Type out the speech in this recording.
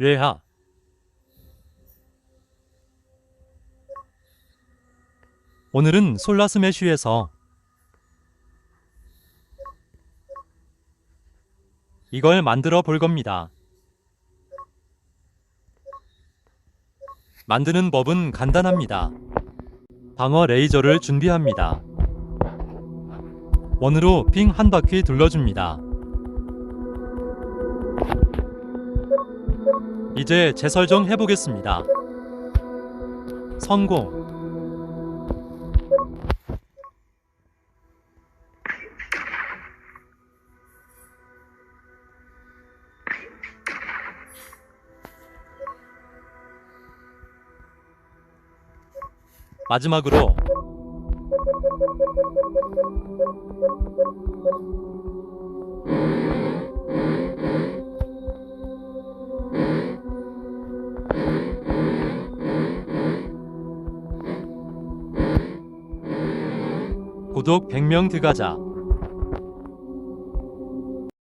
외하 오늘은 솔라 스매쉬에서 이걸 만들어 볼 겁니다. 만드는 법은 간단합니다. 방어 레이저를 준비합니다. 원으로 핑 한 바퀴 둘러줍니다. 이제 재설정 해보겠습니다. 성공. 마지막으로 구독 100명 들어가자.